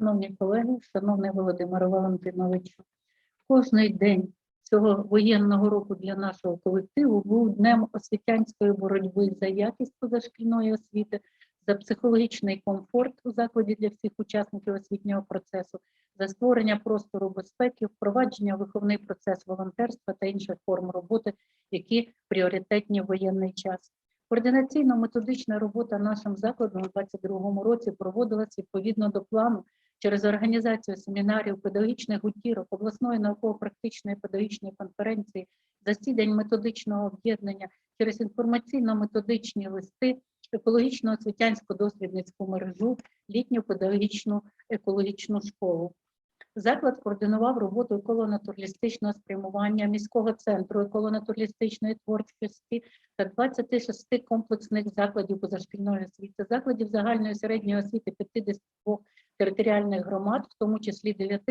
Шановні колеги, шановний Володимир Валентинович, кожний день цього воєнного року для нашого колективу був днем освітянської боротьби за якість позашкільної освіти, за психологічний комфорт у закладі для всіх учасників освітнього процесу, за створення простору безпеки, впровадження виховний процес волонтерства та інших форм роботи, які пріоритетні в воєнний час. Координаційно-методична робота нашим закладом у 2022 році проводилась відповідно до плану через організацію семінарів, педагогічних гутірок, обласної науково-практичної педагогічної конференції, засідань методичного об'єднання, через інформаційно-методичні листи, екологічно освітянську дослідницьку мережу, літню педагогічну екологічну школу. Заклад координував роботу еколонатуралістичного спрямування міського центру еколонатуралістичної творчості та 26 комплексних закладів позашкільної освіти, закладів загальної середньої освіти 52 територіальних громад, в тому числі 9,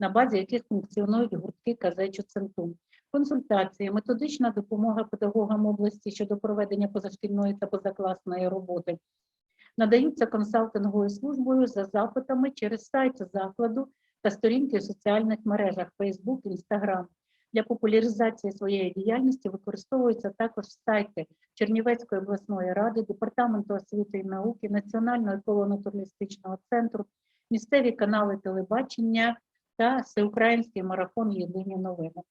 на базі яких функціонують гуртки КЗ Центум. Консультації, методична допомога педагогам області щодо проведення позашкільної та позакласної роботи. Надаються консалтинговою службою за запитами через сайт закладу та сторінки в соціальних мережах Facebook, Instagram. Для популяризації своєї діяльності використовуються також сайти Чернівецької обласної ради, Департаменту освіти і науки, Національного еколого-натуралістичного центру, місцеві канали телебачення та всеукраїнський марафон Єдині новини.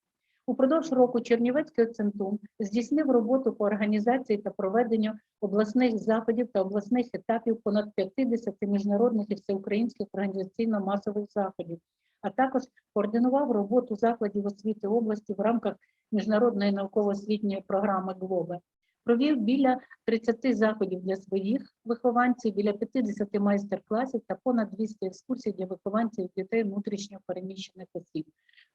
Упродовж року Чернівецький центрум здійснив роботу по організації та проведенню обласних заходів та обласних етапів понад 50 міжнародних і всеукраїнських організаційно-масових заходів, а також координував роботу закладів освіти області в рамках міжнародної науково-освітньої програми ГЛОБЕ. Провів біля 30 заходів для своїх вихованців, біля 50 майстер-класів та понад 200 екскурсій для вихованців і дітей внутрішньо переміщених осіб.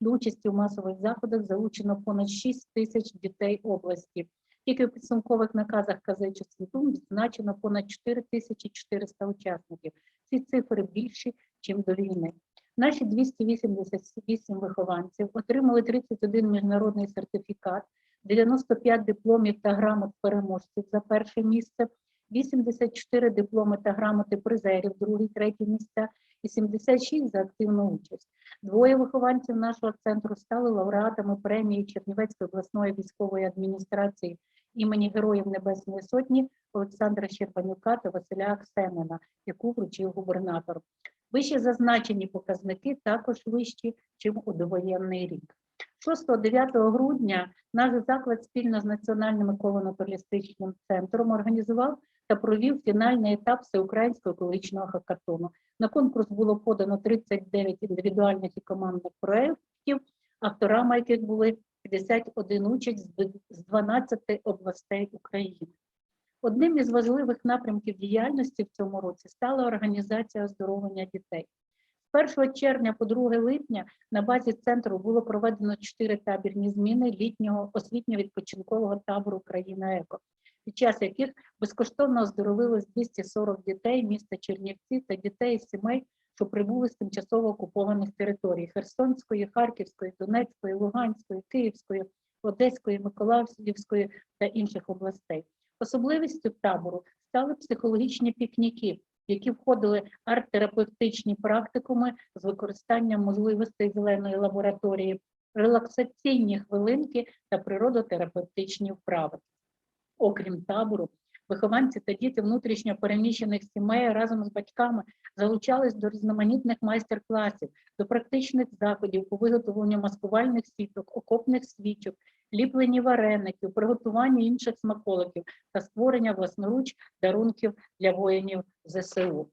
До участі у масових заходах залучено понад 6 тисяч дітей області. Тільки в підсумкових наказах КЗ світу відзначено понад 4400 учасників. Ці цифри більші, ніж до війни. Наші 288 вихованців отримали 31 міжнародний сертифікат, 95 дипломів та грамот переможців за перше місце, 84 дипломи та грамоти призерів, другі, треті місця і 76 за активну участь. Двоє вихованців нашого центру стали лауреатами премії Чернівецької обласної військової адміністрації імені Героїв Небесної Сотні Олександра Щербанюка та Василя Аксенина, яку вручив губернатор. Вище зазначені показники також вищі, чим у довоєнний рік. 6-9 грудня наш заклад спільно з Національним еколого-натуралістичним центром організував та провів фінальний етап всеукраїнського екологічного хакатону. На конкурс було подано 39 індивідуальних і командних проєктів, авторами яких були 51 участь з 12 областей України. Одним із важливих напрямків діяльності в цьому році стала організація оздоровлення дітей. З 1 червня по 2 липня на базі центру було проведено 4 табірні зміни літнього освітньо-відпочинкового табору Країна Еко, під час яких безкоштовно оздоровилось 240 дітей міста Чернівці та дітей із сімей, що прибули з тимчасово окупованих територій Херсонської, Харківської, Донецької, Луганської, Київської, Одеської, Миколаївської та інших областей. Особливістю табору стали психологічні пікніки, які входили арт-терапевтичні практикуми з використанням можливостей зеленої лабораторії, релаксаційні хвилинки та природотерапевтичні вправи. Окрім табору, вихованці та діти внутрішньо переміщених сімей разом з батьками залучались до різноманітних майстер-класів, до практичних заходів по виготовленню маскувальних сіток, окопних свічок, ліплені вареників, приготування інших смаколиків та створення власноруч дарунків для воїнів ЗСУ.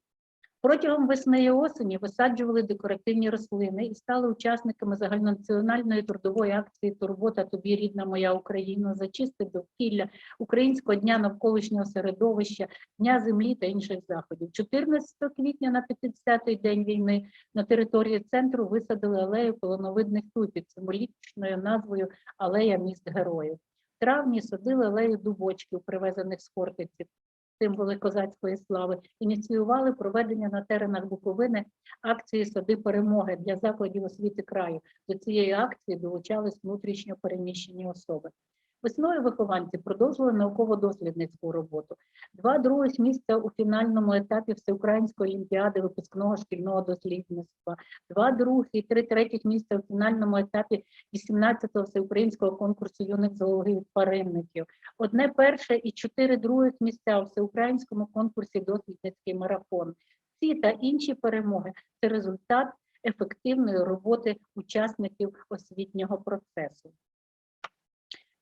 Протягом весни і осені висаджували декоративні рослини і стали учасниками загальнонаціональної трудової акції Турбота тобі рідна моя Україна, зачисти довкілля, Українського дня навколишнього середовища, Дня землі та інших заходів. 14 квітня на 50-й день війни на території центру висадили алею полоновидних туй під символічною назвою Алея міст героїв. В травні садили алею дубочків, привезених з Хортиці символи козацької слави, ініціювали проведення на теренах Буковини акції Сади перемоги для закладів освіти краю. До цієї акції долучались внутрішньо переміщені особи. Весною вихованці продовжили науково-дослідницьку роботу. Два других місця у фінальному етапі Всеукраїнської олімпіади випускного шкільного дослідництва, два других і три третіх місця у фінальному етапі 18-го всеукраїнського конкурсу юних зоологів тваринників, одне перше і чотири других місця у всеукраїнському конкурсі дослідницький марафон. Ці та інші перемоги це результат ефективної роботи учасників освітнього процесу.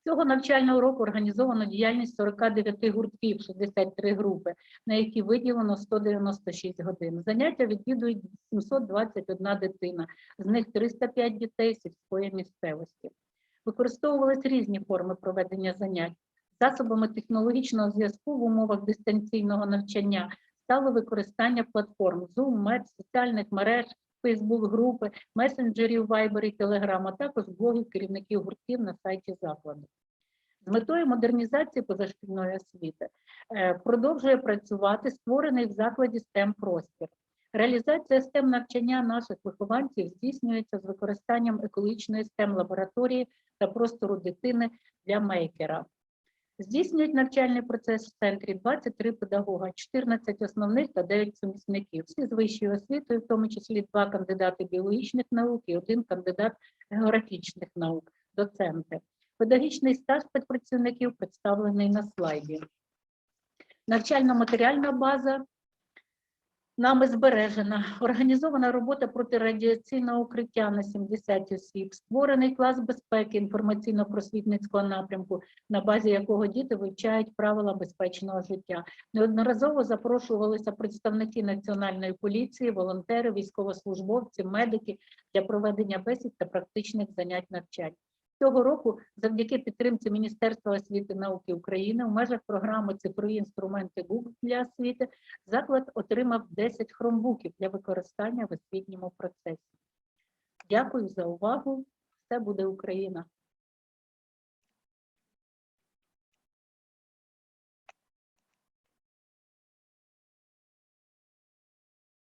Цього навчального року організовано діяльність 49 гуртків, 63 групи, на які виділено 196 годин. Заняття відвідують 721 дитина, з них 305 дітей сільської місцевості. Використовувались різні форми проведення занять. Засобами технологічного зв'язку в умовах дистанційного навчання стало використання платформ Zoom, Мед, соціальних мереж, Facebook групи, месенджерів Viber і Telegram, а також блогів керівників гуртків на сайті закладу. З метою модернізації позашкільної освіти е, продовжує працювати створений в закладі STEM простір. Реалізація STEM навчання наших вихованців здійснюється з використанням екологічної STEM лабораторії та простору дитини для мейкера. Здійснюють навчальний процес в центрі 23 педагога, 14 основних та 9 сумісників. Всі з вищою освітою, в тому числі два кандидати біологічних наук і один кандидат географічних наук, доценти. Педагогічний стаж підпрацівників представлений на слайді. Навчально-матеріальна база нами збережена. Організована робота протирадіаційного укриття на 70 осіб. Створений клас безпеки інформаційно-просвітницького напрямку, на базі якого діти вивчають правила безпечного життя. Неодноразово запрошувалися представники національної поліції, волонтери, військовослужбовці, медики для проведення бесід та практичних занять навчань. Цього року, завдяки підтримці Міністерства освіти і науки України, в межах програми Цифрові інструменти Google для освіти заклад отримав 10 хромбуків для використання в освітньому процесі. Дякую за увагу. Все буде Україна!